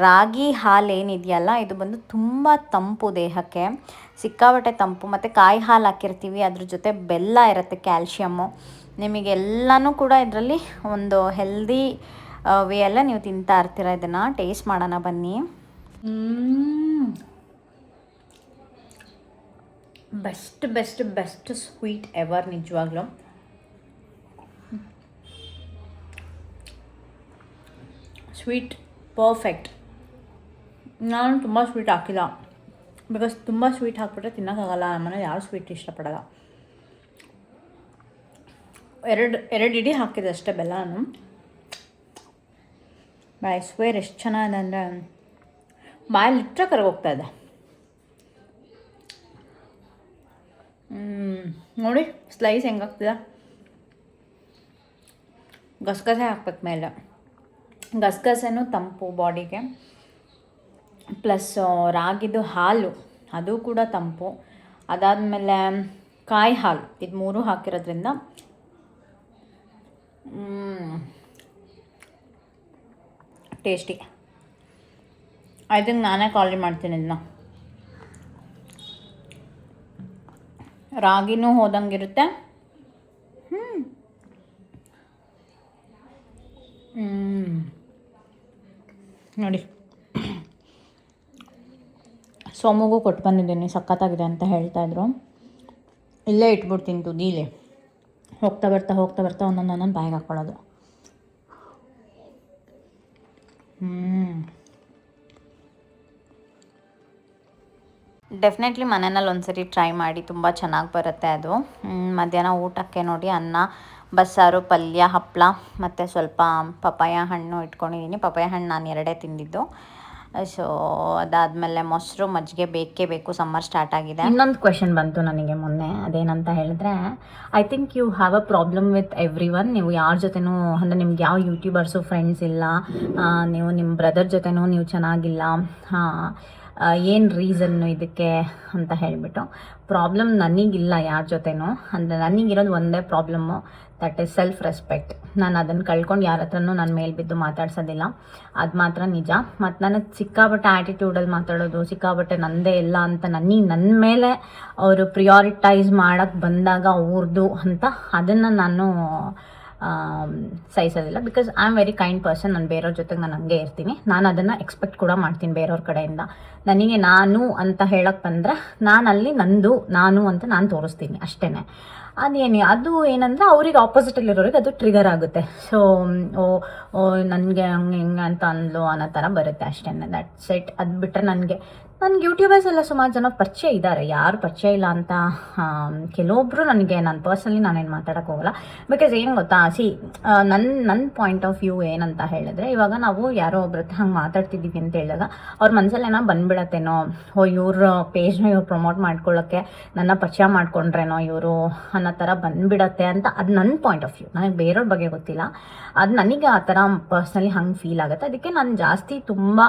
ರಾಗಿ ಹಾಲು ಏನಿದೆಯಲ್ಲ, ಇದು ಬಂದು ತುಂಬ ತಂಪು ದೇಹಕ್ಕೆ. ಸಿಕ್ಕಾಪಟ್ಟೆ ತಂಪು, ಮತ್ತು ಕಾಯಿ ಹಾಲು ಹಾಕಿರ್ತೀವಿ. ಅದ್ರ ಜೊತೆ ಬೆಲ್ಲ ಇರುತ್ತೆ, ಕ್ಯಾಲ್ಶಿಯಮ್ಮು. ನಿಮಗೆಲ್ಲನೂ ಕೂಡ ಇದರಲ್ಲಿ ಒಂದು ಹೆಲ್ದಿ ವೇ ಎಲ್ಲ ನೀವು ತಿಂತಾ ಇರ್ತೀರ. ಇದನ್ನು ಟೇಸ್ಟ್ ಮಾಡೋಣ, ಬನ್ನಿ. Best best best sweet ever ನಿಜವಾಗ್ಲು. Sweet perfect. ನಾನು ತುಂಬ ಸ್ವೀಟ್ ಹಾಕಿಲ್ಲ. ಬಿಕಾಸ್ ತುಂಬ ಸ್ವೀಟ್ ಹಾಕ್ಬಿಟ್ರೆ ತಿನ್ನೋಕ್ಕಾಗಲ್ಲ. ನಮ್ಮನೆ ಯಾರು ಸ್ವೀಟ್ ಇಷ್ಟಪಡಲ್ಲ. ಎರಡು ಎರಡು ಇಡೀ ಹಾಕಿದೆ ಅಷ್ಟೇ ಬೆಲ್ಲನೂ. ಬಾಯ್ ಸ್ವೇರ್ ಎಷ್ಟು ಚೆನ್ನಾಗಿದೆ ಅಂದರೆ ಬಾಯಲ್ಲಿ ಇಟ್ಟರೆ ಕರಗೋಗ್ತಾ ಇದೆ. ನೋಡಿ ಸ್ಲೈಸ್ ಹೆಂಗಾಗ್ತಿದೆ ಗಸಗಸೆ ಹಾಕ್ಬೇಕು ಮೇಲೆ. ಗಸಗಸೆನೂ ತಂಪು ಬಾಡಿಗೆ ಪ್ಲಸ್ ರಾಗಿದು ಹಾಲು. ಅದು ಕೂಡ ತಂಪು. ಅದಾದಮೇಲೆ, ಕಾಯಿ ಹಾಲು. ಇದು ಮೂರು ಹಾಕಿರೋದ್ರಿಂದ ಟೇಸ್ಟಿ. ಥಿಂಕ್ ನಾನೇ ಕಾಲಿ ಮಾಡ್ತೀನಿ ಇದನ್ನ ರಾಗಿನೂ ಹೋದಂಗಿರುತ್ತೆ. ಹ್ಞೂ. ನೋಡಿ. ಸೋಮುಗೂ ಕೊಟ್ಟು ಬಂದಿದ್ದೀನಿ, ಸಖತ್ತಾಗಿದೆ ಅಂತ ಹೇಳ್ತಾಯಿದ್ರು ಇಲ್ಲೇ ಇಟ್ಬಿಡ್ತೀನಿ ತುದೀಲಿ. ಹೋಗ್ತಾ ಬರ್ತಾ ಹೋಗ್ತಾ ಬರ್ತಾ ಒಂದೊಂದು ಒಂದೊಂದು ಬಾಯಿಗೆ ಹಾಕ್ಕೊಳ್ಳೋದು ಹ್ಞೂ ಡೆಫಿನೆಟ್ಲಿ ಮನೆಯಲ್ಲಿ ಒಂದ್ಸರಿ ಟ್ರೈ ಮಾಡಿ ತುಂಬ ಚೆನ್ನಾಗಿ ಬರುತ್ತೆ ಅದು. ಮಧ್ಯಾಹ್ನ ಊಟಕ್ಕೆ ನೋಡಿ ಅನ್ನ, ಬಸ್ಸಾರು, ಪಲ್ಯ ಹಪ್ಪಳ ಮತ್ತು ಸ್ವಲ್ಪ ಪಪಾಯ ಹಣ್ಣು ಇಟ್ಕೊಂಡಿದ್ದೀನಿ. ಪಪಾಯ ಹಣ್ಣು ನಾನು ಎರಡೇ ತಿಂದಿದ್ದು. ಸೊ ಅದಾದ್ಮೇಲೆ ಮೊಸರು ಮಜ್ಜಿಗೆ ಬೇಕೇ ಬೇಕು. ಸಮ್ಮರ್ ಸ್ಟಾರ್ಟ್ ಆಗಿದೆ. ಇನ್ನೊಂದು ಕ್ವೆಶನ್ ಬಂತು ನನಗೆ ಮೊನ್ನೆ. ಅದೇನಂತ ಹೇಳಿದ್ರೆ I think you have a problem with everyone ನೀವು ಯಾರ ಜೊತೆನೂ, ಅಂದರೆ ನಿಮ್ಗೆ ಯಾವ ಯೂಟ್ಯೂಬರ್ಸು ಫ್ರೆಂಡ್ಸ್ ಇಲ್ಲ. ನೀವು ನಿಮ್ಮ ಬ್ರದರ್ ಜೊತೆನೂ ನೀವು ಚೆನ್ನಾಗಿಲ್ಲ. ಏನು ರೀಸನ್ನು ಇದಕ್ಕೆ? ಅಂತ ಹೇಳಿಬಿಟ್ಟು. ಪ್ರಾಬ್ಲಮ್ ನನಗಿಲ್ಲ ಯಾರ ಜೊತೆನೂ. ಅಂದರೆ ನನಗಿರೋದು ಒಂದೇ problem that is self respect ನಾನು ಅದನ್ನು ಕಳ್ಕೊಂಡು ಯಾರ ಹತ್ರನೂ ನಾನು ಮೇಲೆ ಬಿದ್ದು ಮಾತಾಡ್ಸೋದಿಲ್ಲ. ಅದು ಮಾತ್ರ ನಿಜ. ಮತ್ತು ನನಗೆ ಸಿಕ್ಕಾಬಟ್ಟೆ ಆ್ಯಟಿಟ್ಯೂಡಲ್ಲಿ ಮಾತಾಡೋದು ಸಿಕ್ಕಾಬಟ್ಟೆ ನನ್ನದೇ ಇಲ್ಲ ಅಂತ ನನಗೆ ನನ್ನ ಮೇಲೆ ಅವರು ಪ್ರಿಯಾರಿಟೈಸ್ ಮಾಡೋಕ್ಕೆ ಬಂದಾಗ ಅವ್ರದ್ದು ಅಂತ ಅದನ್ನು ನಾನು ಸಹಿಸೋದಿಲ್ಲ. Because I am very kind person ನಾನು ಬೇರೆಯವ್ರ ಜೊತೆಗೆ ನಾನು ಹಂಗೆ ಇರ್ತೀನಿ. ನಾನು ಅದನ್ನು ಎಕ್ಸ್ಪೆಕ್ಟ್ ಕೂಡ ಮಾಡ್ತೀನಿ ಬೇರೆಯವ್ರ ಕಡೆಯಿಂದ. ನನಗೆ ನಾನು ಅಂತ ಹೇಳಕ್ಕೆ ಬಂದರೆ ನಾನು ಅಲ್ಲಿ ನಂದು, ನಾನು ಅಂತ ನಾನು ತೋರಿಸ್ತೀನಿ ಅಷ್ಟೇ ಅದೇನು, ಅದು ಏನಂದರೆ ಅವ್ರಿಗೆ ಆಪೋಸಿಟಲ್ಲಿರೋರಿಗೆ ಅದು ಟ್ರಿಗರ್ ಆಗುತ್ತೆ. ಸೊ ಓ ಓ, ನನಗೆ ಹಂಗೆ ಹಿಂಗೆ ಅಂತ ಅಂದ್ಲು ಅನ್ನೋ ಥರ ಬರುತ್ತೆ ಅಷ್ಟೇ ದಟ್ ಇಟ್ ಅದು ಬಿಟ್ಟರೆ ನನಗೆ ನನಗೆ ಯೂಟ್ಯೂಬರ್ಸ್ ಎಲ್ಲ ಸುಮಾರು ಜನ ಪರಿಚಯ ಇದ್ದಾರೆ ಯಾರು ಪರಿಚಯ ಇಲ್ಲ ಅಂತ ಕೆಲವೊಬ್ಬರು ನನಗೆ, ನಾನು ಪರ್ಸ್ನಲಿ ನಾನೇನು ಮಾತಾಡೋಕೆ ಹೋಗಲ್ಲ. ಬಿಕಾಸ್ ಏನು ಗೊತ್ತಾ ಸಿ ನನ್ನ ನನ್ನ ಪಾಯಿಂಟ್ ಆಫ್ ವ್ಯೂ ಏನಂತ ಹೇಳಿದ್ರೆ, ಇವಾಗ ನಾವು ಯಾರೋ ಒಬ್ರ ಹತ್ರ ಹಂಗೆ ಮಾತಾಡ್ತಿದ್ದೀವಿ ಅಂತ ಹೇಳಿದಾಗ, ಅವ್ರ ಮನಸ್ಸಲ್ಲಿ ಏನೋ ಬಂದ್ಬಿಡತ್ತೇನೋ, ಓ, ಇವ್ರ ಪೇಜ್ನ ಇವ್ರು ಪ್ರಮೋಟ್ ಮಾಡ್ಕೊಳ್ಳೋಕ್ಕೆ ನನ್ನ ಪರಿಚಯ ಮಾಡ್ಕೊಂಡ್ರೇನೋ ಇವರು ಅನ್ನೋ ಥರ ಬಂದ್ಬಿಡತ್ತೆ ಅಂತ ಅದು ನನ್ನ ಪಾಯಿಂಟ್ ಆಫ್ ವ್ಯೂ ನನಗೆ ಬೇರೆಯವ್ರ ಬಗ್ಗೆ ಗೊತ್ತಿಲ್ಲ. ಅದು ನನಗೆ ಆ ಥರ ಪರ್ಸ್ನಲಿ ಹಂಗೆ ಫೀಲ್ ಆಗುತ್ತೆ. ಅದಕ್ಕೆ ನಾನು ಜಾಸ್ತಿ ತುಂಬ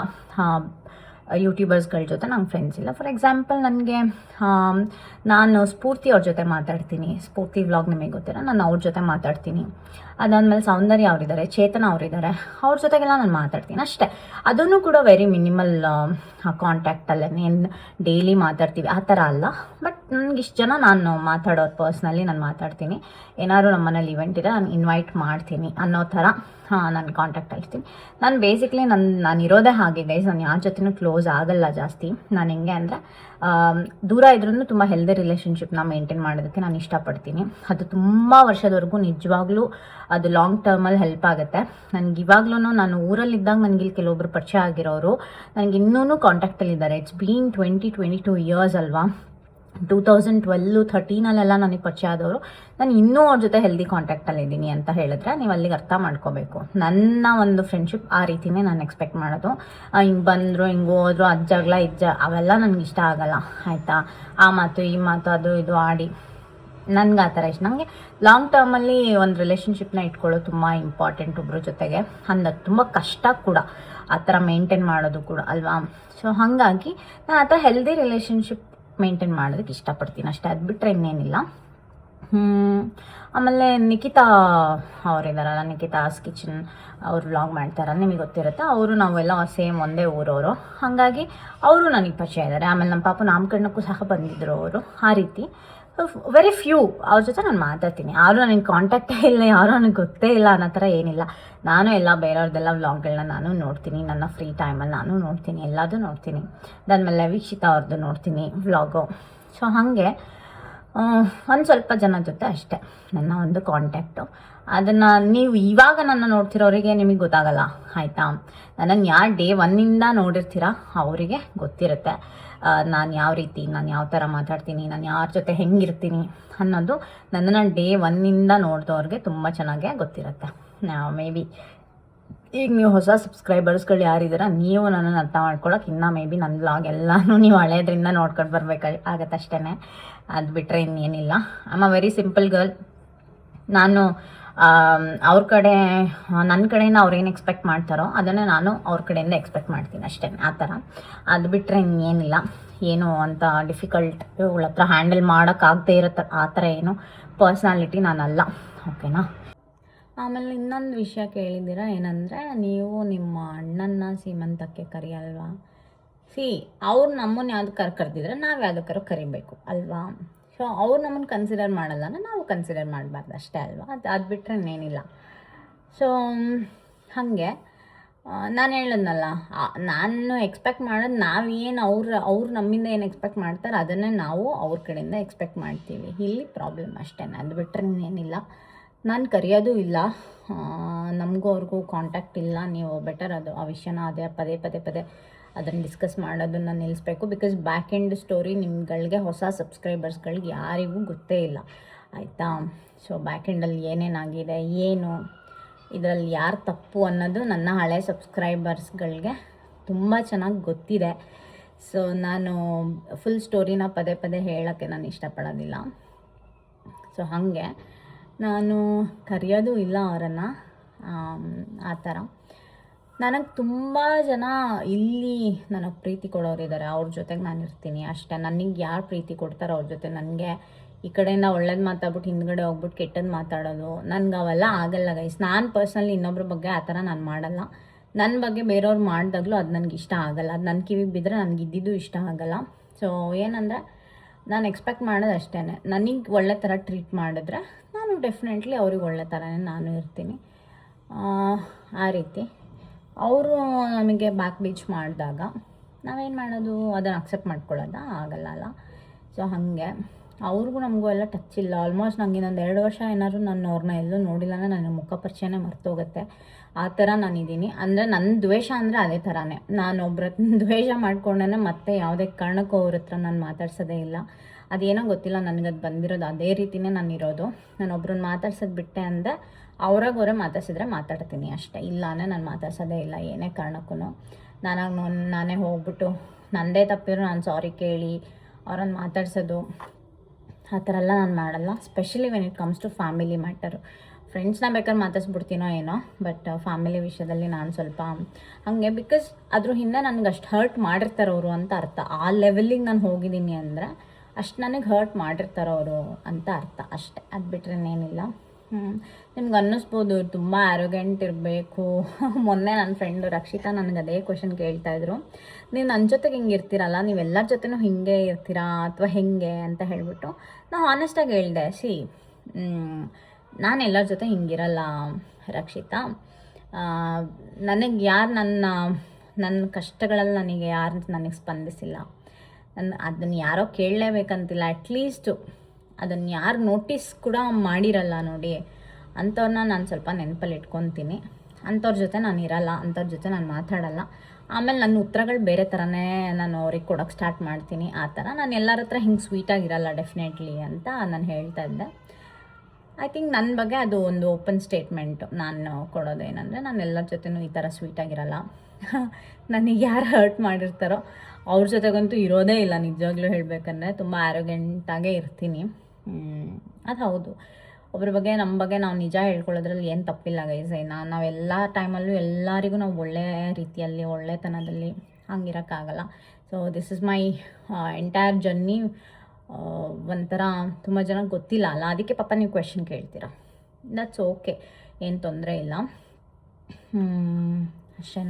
ಯೂಟ್ಯೂಬರ್ಸ್ಗಳ ಜೊತೆ ನಂಗೆ ಫ್ರೆಂಡ್ಸ್ ಇಲ್ಲ. ಫಾರ್ ಎಕ್ಸಾಂಪಲ್ ನನಗೆ ನಾನು ಸ್ಫೂರ್ತಿ ಅವ್ರ ಜೊತೆ ಮಾತಾಡ್ತೀನಿ. ಸ್ಫೂರ್ತಿ ವ್ಲಾಗ್ ನಿಮಗೆ ಗೊತ್ತಿಲ್ಲ ನಾನು ಅವ್ರ ಜೊತೆ ಮಾತಾಡ್ತೀನಿ. ಅದಾದಮೇಲೆ ಸೌಂದರ್ಯ ಅವರಿದ್ದಾರೆ, ಚೇತನ ಅವರಿದ್ದಾರೆ, ಅವ್ರ ಜೊತೆಗೆಲ್ಲ ನಾನು ಮಾತಾಡ್ತೀನಿ ಅಷ್ಟೇ. ಅದನ್ನು ಕೂಡ ವೆರಿ ಮಿನಿಮಲ್ ಕಾಂಟ್ಯಾಕ್ಟಲ್ಲೇ ಏನು ಡೈಲಿ ಮಾತಾಡ್ತೀವಿ, ಆ ಥರ ಅಲ್ಲ. ಬಟ್ ನನಗೆ ಇಷ್ಟು ಜನ ನಾನು ಮಾತಾಡೋರು ಪರ್ಸ್ನಲಿ ನಾನು ಮಾತಾಡ್ತೀನಿ. ಏನಾದರೂ ನಮ್ಮ ಮನೇಲಿ ಇವೆಂಟ್ ಇದೆ, ನಾನು ಇನ್ವೈಟ್ ಮಾಡ್ತೀನಿ ಅನ್ನೋ ಥರ, ಹಾಂ, ನಾನು ಕಾಂಟ್ಯಾಕ್ಟ್ ಇರ್ತೀನಿ. ನಾನು ಬೇಸಿಕ್ಲಿ ನನ್ನ ನಾನು ಇರೋದೇ ಹಾಗೆ ಗೈಸ್ ನಾನು ಯಾರ ಜೊತೆನೂ ಕ್ಲೋಸ್ ಆಗಲ್ಲ ಜಾಸ್ತಿ. ನಾನು ಹೆಂಗೆ ಅಂದರೆ ದೂರ ಇದ್ರೂ ತುಂಬ ಹೆಲ್ದಿ ರಿಲೇಷನ್ಶಿಪ್ನ ಮೇಂಟೈನ್ ಮಾಡೋದಕ್ಕೆ ನಾನು ಇಷ್ಟಪಡ್ತೀನಿ. ಅದು ತುಂಬ ವರ್ಷದವರೆಗೂ ನಿಜವಾಗ್ಲೂ ಅದು ಲಾಂಗ್ ಟರ್ಮಲ್ಲಿ ಹೆಲ್ಪ್ ಆಗುತ್ತೆ. ನನಗೆ ಇವಾಗ್ಲೂ ನಾನು ಊರಲ್ಲಿದ್ದಾಗ ನನಗೆ ಇಲ್ಲಿ ಕೆಲವೊಬ್ರು ಪರಿಚಯ ಆಗಿರೋರು, ನನಗೆ ಇನ್ನೂ ಕಾಂಟ್ಯಾಕ್ಟಲ್ಲಿದ್ದಾರೆ it's been twenty twenty two years ಅಲ್ವಾ? ಟೂ ತೌಸಂಡ್ ಟ್ವೆಲ್ಲು ಥರ್ಟೀನಲ್ಲೆಲ್ಲ ನನಗೆ ಪರಿಚಯ ಆದವರು. ನಾನು ಇನ್ನೂ ಅವ್ರ ಜೊತೆ ಹೆಲ್ದಿ ಕಾಂಟ್ಯಾಕ್ಟಲ್ಲಿ ಇದ್ದೀನಿ ಅಂತ ಹೇಳಿದ್ರೆ ನೀವು ಅಲ್ಲಿಗೆ ಅರ್ಥ ಮಾಡ್ಕೋಬೇಕು. ನನ್ನ ಒಂದು ಫ್ರೆಂಡ್ಶಿಪ್ ಆ ರೀತಿನೇ ನಾನು ಎಕ್ಸ್ಪೆಕ್ಟ್ ಮಾಡೋದು. ಹಿಂಗೆ ಬಂದರು, ಹಿಂಗೆ ಹೋದ್ರು, ಅದು ಜಗಳ ಅವೆಲ್ಲ ನನಗೆ ಇಷ್ಟ ಆಗಲ್ಲ, ಆಯಿತಾ? ಆ ಮಾತು, ಈ ಮಾತು, ಅದು, ಇದು ಆಡಿ. ನನ್ಗೆ ಆ ಥರ ಇಷ್ಟ. ನನಗೆ ಲಾಂಗ್ ಟರ್ಮಲ್ಲಿ ಒಂದು ರಿಲೇಷನ್ಶಿಪ್ನ ಇಟ್ಕೊಳ್ಳೋದು ತುಂಬ ಇಂಪಾರ್ಟೆಂಟ್ ಒಬ್ಬರ ಜೊತೆಗೆ. ಅಂದ ತುಂಬ ಕಷ್ಟ ಕೂಡ. ಆ ಥರ ಮೇಂಟೈನ್ ಮಾಡೋದು ಕೂಡ, ಅಲ್ವಾ? ಸೊ ಹಾಗಾಗಿ ನಾನು ಆ ಥರ ಹೆಲ್ದಿ ರಿಲೇಷನ್ಶಿಪ್ ಮೇಂಟೈನ್ ಮಾಡೋದಕ್ಕೆ ಇಷ್ಟಪಡ್ತೀನಿ ಅಷ್ಟೇ. ಅದು ಬಿಟ್ಟರೆ ಇನ್ನೇನಿಲ್ಲ. ಆಮೇಲೆ ನಿಖಿತಾ ಅವರಿದ್ದಾರಲ್ಲ ನಿಖಿತಾಸ್ ಕಿಚನ್ ಅವರು ವ್ಲಾಗ್ ಮಾಡ್ತಾರಲ್ಲ ನಿಮಗೆ ಗೊತ್ತಿರುತ್ತೆ, ಅವರು ನಾವೆಲ್ಲ ಸೇಮ್ ಒಂದೇ ಊರವರು. ಹಾಗಾಗಿ ಅವರು ನನಗೆ ಪರಿಚಯ ಇದ್ದಾರೆ ಆಮೇಲೆ ನಮ್ಮ ಪಾಪ ನಾಮಕರಣಕ್ಕೂ ಸಹ ಬಂದಿದ್ದರು ಅವರು, ಆ ರೀತಿ. ವೆರಿ ಫ್ಯೂ ಅವ್ರ ಜೊತೆ ನಾನು ಮಾತಾಡ್ತೀನಿ. ಯಾರು ನನಗೆ ಕಾಂಟ್ಯಾಕ್ಟೇ ಇಲ್ಲ, ಯಾರು ನನಗೆ ಗೊತ್ತೇ ಇಲ್ಲ ಅನ್ನೋ ಥರ ಏನಿಲ್ಲ. ನಾನು ಎಲ್ಲ ಬೇರೆಯವ್ರದ್ದೆಲ್ಲ ವ್ಲಾಗ್ಗಳನ್ನ ನಾನು ನೋಡ್ತೀನಿ. ನನ್ನ ಫ್ರೀ ಟೈಮಲ್ಲಿ ನಾನು ನೋಡ್ತೀನಿ. ಎಲ್ಲದೂ ನೋಡ್ತೀನಿ. ಅದಾದಮೇಲೆ ವೀಕ್ಷಿತಾ ಅವ್ರದ್ದು ನೋಡ್ತೀನಿ ವ್ಲಾಗು ಸೊ ಹಾಗೆ ಒಂದು ಸ್ವಲ್ಪ ಜನ ಜೊತೆ ಅಷ್ಟೇ ನನ್ನ ಒಂದು ಕಾಂಟ್ಯಾಕ್ಟು ಅದನ್ನು ನೀವು ಇವಾಗ ನನ್ನ ನೋಡ್ತಿರೋರಿಗೆ ನಿಮಗೆ ಗೊತ್ತಾಗಲ್ಲ, ಆಯಿತಾ? ನನ್ನನ್ನು ಯಾರು ಡೇ ಒನ್ನಿಂದ ನೋಡಿರ್ತೀರ, ಅವರಿಗೆ ಗೊತ್ತಿರುತ್ತೆ. ನಾನು ಯಾವ ರೀತಿ, ನಾನು ಯಾವ ಥರ ಮಾತಾಡ್ತೀನಿ, ನಾನು ಯಾರ ಜೊತೆ ಹೆಂಗಿರ್ತೀನಿ ಅನ್ನೋದು ನನ್ನನ್ನು ಡೇ ಒನ್ನಿಂದ ನೋಡಿದವ್ರಿಗೆ ತುಂಬ ಚೆನ್ನಾಗೇ ಗೊತ್ತಿರುತ್ತೆ. ಮೇ ಬಿ ಈಗ ನೀವು ಹೊಸ ಸಬ್ಸ್ಕ್ರೈಬರ್ಸ್ಗಳು ಯಾರಿದ್ದೀರ ನೀವು ನನ್ನನ್ನು ಅರ್ಥ ಮಾಡ್ಕೊಳ್ಳೋಕೆ ಇನ್ನೂ ಮೇ ಬಿ ನನ್ನ ಬ್ಲಾಗ್ ಎಲ್ಲನೂ ನೀವು ಹಳೆಯದ್ರಿಂದ ನೋಡ್ಕೊಂಡು ಬರ್ಬೇಕು ಆಗತ್ತಷ್ಟೇ ಅದು ಬಿಟ್ಟರೆ ಇನ್ನೇನಿಲ್ಲ. ಅಮ್ಮ ವೆರಿ ಸಿಂಪಲ್ ಗರ್ಲ್ ನಾನು ಅವ್ರ ಕಡೆ ನನ್ನ ಕಡೆಯಿಂದ ಅವ್ರು ಏನು ಎಕ್ಸ್ಪೆಕ್ಟ್ ಮಾಡ್ತಾರೋ ಅದನ್ನೇ ನಾನು ಅವ್ರ ಕಡೆಯಿಂದ ಎಕ್ಸ್ಪೆಕ್ಟ್ ಮಾಡ್ತೀನಿ ಅಷ್ಟೇ, ಆ ಥರ. ಅದು ಬಿಟ್ಟರೆ ಇನ್ನೇನಿಲ್ಲ. ಏನು ಅಂತ ಡಿಫಿಕಲ್ಟ್ ಇವ್ಳ ಹತ್ರ ಹ್ಯಾಂಡಲ್ ಮಾಡೋಕ್ಕಾಗದೇ ಇರೋ ಥರ ಆ ಥರ ಏನು ಪರ್ಸ್ನಾಲಿಟಿ ನಾನಲ್ಲ. ಓಕೆನಾ ಆಮೇಲೆ ಇನ್ನೊಂದು ವಿಷಯ ಕೇಳಿದ್ದೀರಾ? ಏನಂದರೆ ನೀವು ನಿಮ್ಮ ಅಣ್ಣನ ಸೀಮಂತಕ್ಕೆ ಕರೆಯಲ್ವಾ? ಸಿ, ಅವ್ರು ನಮ್ಮನ್ನು ಕರ್ ಕರೆದಿದ್ರೆ ನಾವು ಯಾವುದಕ್ಕಾರು ಕರಿಬೇಕು, ಅಲ್ವಾ? ಸೊ ಅವ್ರು ನಮ್ಮನ್ನು ಕನ್ಸಿಡರ್ ಮಾಡಲ್ಲ ನಾವು ಕನ್ಸಿಡರ್ ಮಾಡಬಾರ್ದು ಅಷ್ಟೇ ಅಲ್ವಾ? ಅದು ಅದು ಬಿಟ್ಟರೆ ಇನ್ನೇನಿಲ್ಲ. ಸೊ ಹಾಗೆ. ನಾನು ಹೇಳದ್ನಲ್ಲ ನಾನು ಎಕ್ಸ್ಪೆಕ್ಟ್ ಮಾಡೋದು ನಾವೇನು ಅವ್ರ, ಅವ್ರು ನಮ್ಮಿಂದ ಏನು ಎಕ್ಸ್ಪೆಕ್ಟ್ ಮಾಡ್ತಾರೆ ಅದನ್ನೇ ನಾವು ಅವ್ರ ಕಡೆಯಿಂದ ಎಕ್ಸ್ಪೆಕ್ಟ್ ಮಾಡ್ತೀವಿ. ಇಲ್ಲಿ ಪ್ರಾಬ್ಲಮ್ ಅಷ್ಟೇ, ಅದು ಬಿಟ್ಟರೆ ಇನ್ನೇನಿಲ್ಲ. ನಾನು ಕರೆಯೋದು ಇಲ್ಲ. ನಮಗೂ ಅವ್ರಿಗೂ ಕಾಂಟ್ಯಾಕ್ಟ್ ಇಲ್ಲ. ನೀವು ಬೆಟರ್ ಅದು, ಆ ವಿಷಯನ ಅದೇ, ಪದೇ ಪದೇ ಪದೇ ಅದನ್ನು ಡಿಸ್ಕಸ್ ಮಾಡೋದನ್ನು ನಿಲ್ಲಿಸ್ಬೇಕು ಬಿಕಾಸ್ ಬ್ಯಾಕ್ ಎಂಡ್ ಸ್ಟೋರಿ ನಿಮ್ಗಳಿಗೆ ಹೊಸ ಸಬ್ಸ್ಕ್ರೈಬರ್ಸ್ಗಳಿಗೆ ಯಾರಿಗೂ ಗೊತ್ತೇ ಇಲ್ಲ. ಆಯಿತಾ? ಸೊ ಬ್ಯಾಕ್ ಎಂಡಲ್ಲಿ ಏನೇನಾಗಿದೆ, ಏನು? ಇದರಲ್ಲಿ ಯಾರು ತಪ್ಪು ಅನ್ನೋದು ನನ್ನ ಹಳೆ ಸಬ್ಸ್ಕ್ರೈಬರ್ಸ್ಗಳಿಗೆ ತುಂಬ ಚೆನ್ನಾಗಿ ಗೊತ್ತಿದೆ. ಸೊ ನಾನು ಫುಲ್ ಸ್ಟೋರಿನ ಪದೇ ಪದೇ ಹೇಳೋಕ್ಕೆ ನಾನು ಇಷ್ಟಪಡೋದಿಲ್ಲ. ಸೊ ಹಾಗೆ. ನಾನು ಕರೆಯೋದು ಇಲ್ಲ ಅವರನ್ನು. ಆ ಥರ. ನನಗೆ ತುಂಬ ಜನ ಇಲ್ಲಿ ನನಗೆ ಪ್ರೀತಿ ಕೊಡೋರಿದ್ದಾರೆ ಅವ್ರ ಜೊತೆಗೆ ನಾನು ಇರ್ತೀನಿ ಅಷ್ಟೇ. ನನಗೆ ಯಾರು ಪ್ರೀತಿ ಕೊಡ್ತಾರೋ ಅವ್ರ ಜೊತೆ ನನಗೆ ಈ ಕಡೆಯಿಂದ ಒಳ್ಳೇದು ಮಾತಾಡ್ಬಿಟ್ಟು ಹಿಂದ್ಗಡೆ ಹೋಗ್ಬಿಟ್ಟು ಕೆಟ್ಟದ್ದು ಮಾತಾಡೋದು ನನಗೆ ಅವೆಲ್ಲ ಆಗಲ್ಲ ಗೈಸ್ ನಾನು ಪರ್ಸ್ನಲಿ ಇನ್ನೊಬ್ರ ಬಗ್ಗೆ ಆ ಥರ ನಾನು ಮಾಡಲ್ಲ. ನನ್ನ ಬಗ್ಗೆ ಬೇರೆಯವ್ರು ಮಾಡಿದಾಗಲೂ ಅದು ನನಗೆ ಇಷ್ಟ ಆಗಲ್ಲ. ಅದು ನನ್ನ ಕಿವಿಗೆ ಬಿದ್ದರೆ ನನಗೆ ಇದ್ದಿದ್ದು ಇಷ್ಟ ಆಗಲ್ಲ. ಸೊ ಏನಂದರೆ ನಾನು ಎಕ್ಸ್ಪೆಕ್ಟ್ ಮಾಡೋದು ಅಷ್ಟೇ ನನಗೆ ಒಳ್ಳೆ ಥರ ಟ್ರೀಟ್ ಮಾಡಿದ್ರೆ ನಾನು ಡೆಫಿನೆಟ್ಲಿ ಅವ್ರಿಗೆ ಒಳ್ಳೆ ಥರನೇ ನಾನು ಇರ್ತೀನಿ. ಆ, ಆ ರೀತಿ. ಅವರು ನಮಗೆ ಬ್ಯಾಕ್ ಬೀಚ್ ಮಾಡಿದಾಗ ನಾವೇನು ಮಾಡೋದು? ಅದನ್ನು ಅಕ್ಸೆಪ್ಟ್ ಮಾಡ್ಕೊಳ್ಳೋದಾ? ಆಗಲ್ಲ ಅಲ್ಲ. ಸೊ ಹಾಗೆ. ಅವ್ರಿಗೂ ನಮಗೂ ಎಲ್ಲ ಟಚ್ ಇಲ್ಲ. ಆಲ್ಮೋಸ್ಟ್ ನನಗೆ ಇನ್ನೊಂದು ಎರಡು ವರ್ಷ ಏನಾದರೂ ನಾನು ಅವ್ರನ್ನ ಎಲ್ಲೂ ನೋಡಿಲ್ಲ ಅಂದರೆ ನನ್ನ ಮುಖ ಪರಿಚಯನೇ ಮರ್ತೋಗುತ್ತೆ. ಆ ಥರ ನಾನಿದ್ದೀನಿ. ಅಂದರೆ ನನ್ನ ದ್ವೇಷ ಅಂದರೆ ಅದೇ ಥರನೇ. ನಾನು ಒಬ್ರ (laughs) ದ್ವೇಷ ಮಾಡ್ಕೊಂಡೇ ಮತ್ತೆ ಯಾವುದೇ ಕಾರಣಕ್ಕೂ ಅವ್ರ ಹತ್ರ ನಾನು ಮಾತಾಡ್ಸೋದೇ ಇಲ್ಲ. ಅದೇನೋ ಗೊತ್ತಿಲ್ಲ. ನನಗದು ಬಂದಿರೋದು ಅದೇ ರೀತಿನೇ ನಾನು ಇರೋದು ನಾನು ಒಬ್ರನ್ನ ಮಾತಾಡ್ಸೋದು ಬಿಟ್ಟೆ ಅಂದರೆ ಅವ್ರಾಗ ಅವರೇ ಮಾತಾಡ್ಸಿದ್ರೆ ಮಾತಾಡ್ತೀನಿ ಅಷ್ಟೇ. ಇಲ್ಲ ಅಂದರೆ ನಾನು ಮಾತಾಡ್ಸೋದೇ ಇಲ್ಲ, ಏನೇ ಕಾರಣಕ್ಕೂ ನಾನಾಗ ನಾನೇ ಹೋಗ್ಬಿಟ್ಟು ನನ್ನದೇ ತಪ್ಪಿರೋ ನಾನು ಸಾರಿ ಕೇಳಿ ಅವ್ರನ್ನ ಮಾತಾಡ್ಸೋದು, ಆ ಥರ ಎಲ್ಲ ನಾನು ಮಾಡಲ್ಲ. Specially when it comes to family matter ಫ್ರೆಂಡ್ಸ್ನ ಬೇಕಾದ್ರೆ ಮಾತಾಡ್ಸ್ಬಿಡ್ತೀನೋ ಏನೋ ಬಟ್ ಫ್ಯಾಮಿಲಿ ವಿಷಯದಲ್ಲಿ ನಾನು ಸ್ವಲ್ಪ ಹಾಗೆ ಬಿಕಾಸ್ ಅದ್ರ ಹಿಂದೆ ನನಗೆ ಅಷ್ಟು ಹರ್ಟ್ ಮಾಡಿರ್ತಾರೆ ಅವರು ಅಂತ ಅರ್ಥ. ಆ ಲೆವೆಲಿಗೆ ನಾನು ಹೋಗಿದ್ದೀನಿ ಅಂದರೆ ಅಷ್ಟು ನನಗೆ ಹರ್ಟ್ ಮಾಡಿರ್ತಾರೆ ಅವರು ಅಂತ ಅರ್ಥ. ಅಷ್ಟೇ. ಅದು ಬಿಟ್ಟರೆ ಏನಿಲ್ಲ ನಿಮ್ಗೆ ಅನ್ನಿಸ್ಬೋದು, ತುಂಬ ಆ್ಯರೋಗೆಂಟ್ ಇರಬೇಕು. ಮೊನ್ನೆ ನನ್ನ ಫ್ರೆಂಡು ರಕ್ಷಿತಾ ನನಗೆ ಅದೇ ಕ್ವಶನ್ ಕೇಳ್ತಾಯಿದ್ರು ನೀವು ನನ್ನ ಜೊತೆಗೆ ಹಿಂಗೆ ಇರ್ತೀರಲ್ಲ ನೀವೆಲ್ಲರ ಜೊತೆನೂ ಹಿಂಗೆ ಇರ್ತೀರಾ ಅಥವಾ ಹೆಂಗೆ ಅಂತ ಹೇಳಿಬಿಟ್ಟು ನಾನು ಆನೆಸ್ಟಾಗಿ ಹೇಳಿದೆ ಸಿ ನಾನು ಎಲ್ಲರ ಜೊತೆ ಹಿಂಗಿರಲ್ಲ ರಕ್ಷಿತಾ. ನನಗೆ ಯಾರು ನನ್ನ ನನ್ನ ಕಷ್ಟಗಳಲ್ಲಿ ನನಗೆ ಯಾರು ನನಗೆ ಸ್ಪಂದಿಸಿಲ್ಲ. ನನ್ನ ಅದನ್ನು ಯಾರೋ ಕೇಳಲೇಬೇಕಂತಿಲ್ಲ ಅಟ್ಲೀಸ್ಟು ಅದನ್ನು ಯಾರು ನೋಟಿಸ್ ಕೂಡ ಮಾಡಿರಲ್ಲ ನೋಡಿ. ಅಂಥವ್ರನ್ನ ನಾನು ಸ್ವಲ್ಪ ನೆನಪಲ್ಲಿ ಇಟ್ಕೊತೀನಿ ಅಂಥವ್ರ ಜೊತೆ ನಾನು ಇರಲ್ಲ, ಅಂಥವ್ರ ಜೊತೆ ನಾನು ಮಾತಾಡಲ್ಲ. ಆಮೇಲೆ ನನ್ನ ಉತ್ತರಗಳು ಬೇರೆ ಥರನೇ ನಾನು ಅವ್ರಿಗೆ ಕೊಡೋಕ್ಕೆ ಸ್ಟಾರ್ಟ್ ಮಾಡ್ತೀನಿ. ಆ ಥರ ನಾನು ಎಲ್ಲರ ಹತ್ರ ಹಿಂಗೆ ಸ್ವೀಟಾಗಿರಲ್ಲ ಡೆಫಿನೆಟ್ಲಿ ಅಂತ ನಾನು ಹೇಳ್ತಾ ಇದ್ದೆ. ಐ ಥಿಂಕ್ ನನ್ನ ಬಗ್ಗೆ ಅದು ಒಂದು ಓಪನ್ ಸ್ಟೇಟ್ಮೆಂಟ್ ನಾನು ಕೊಡೋದೇನೆಂದರೆ ನಾನು ಎಲ್ಲರ ಜೊತೆನೂ ಈ ಥರ ಸ್ವೀಟಾಗಿರಲ್ಲ (laughs) ನನಗೆ ಯಾರು ಹರ್ಟ್ ಮಾಡಿರ್ತಾರೋ ಅವ್ರ ಜೊತೆಗಂತೂ ಇರೋದೇ ಇಲ್ಲ ನಿಜವಾಗ್ಲೂ ಹೇಳಬೇಕಂದ್ರೆ. ತುಂಬ ಆ್ಯರೋಗೆಂಟಾಗೇ ಇರ್ತೀನಿ. ಅದು ಹೌದು. ಒಬ್ಬರ ಬಗ್ಗೆ ನಮ್ಮ ಬಗ್ಗೆ ನಾವು ನಿಜ ಹೇಳ್ಕೊಳ್ಳೋದ್ರಲ್ಲಿ ಏನು ತಪ್ಪಿಲ್ಲ ಗೈಸ್ ನಾವು ನಾವೆಲ್ಲ ಟೈಮಲ್ಲೂ ಎಲ್ಲರಿಗೂ ನಾವು ಒಳ್ಳೆ ರೀತಿಯಲ್ಲಿ, ಒಳ್ಳೆತನದಲ್ಲಿ ಹಂಗಿರೋಕ್ಕಾಗಲ್ಲ. So this is my entire journey ಒಂಥರ ತುಂಬ ಜನ ಗೊತ್ತಿಲ್ಲ ಅಲ್ಲ. ಅದಕ್ಕೆ ಪಾಪ ನೀವು ಕ್ವೆಶನ್ ಕೇಳ್ತೀರಾ? ದಟ್ಸ್ ಓಕೆ ಏನು ತೊಂದರೆ ಇಲ್ಲ. ಅಷ್ಟೇ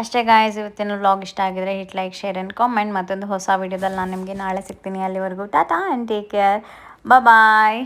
ಅಷ್ಟೇ ಗಾಯಸ್ ಇವತ್ತಿನ ವ್ಲಾಗ್ ಇಷ್ಟ ಆಗಿದ್ರೆ hit like share and comment ಮತ್ತೊಂದು ಹೊಸ ವೀಡಿಯೋದಲ್ಲಿ ನಾನು ನಿಮಗೆ ನಾಳೆ ಸಿಗ್ತೀನಿ. ಅಲ್ಲಿವರೆಗೂ, Tata and take care bye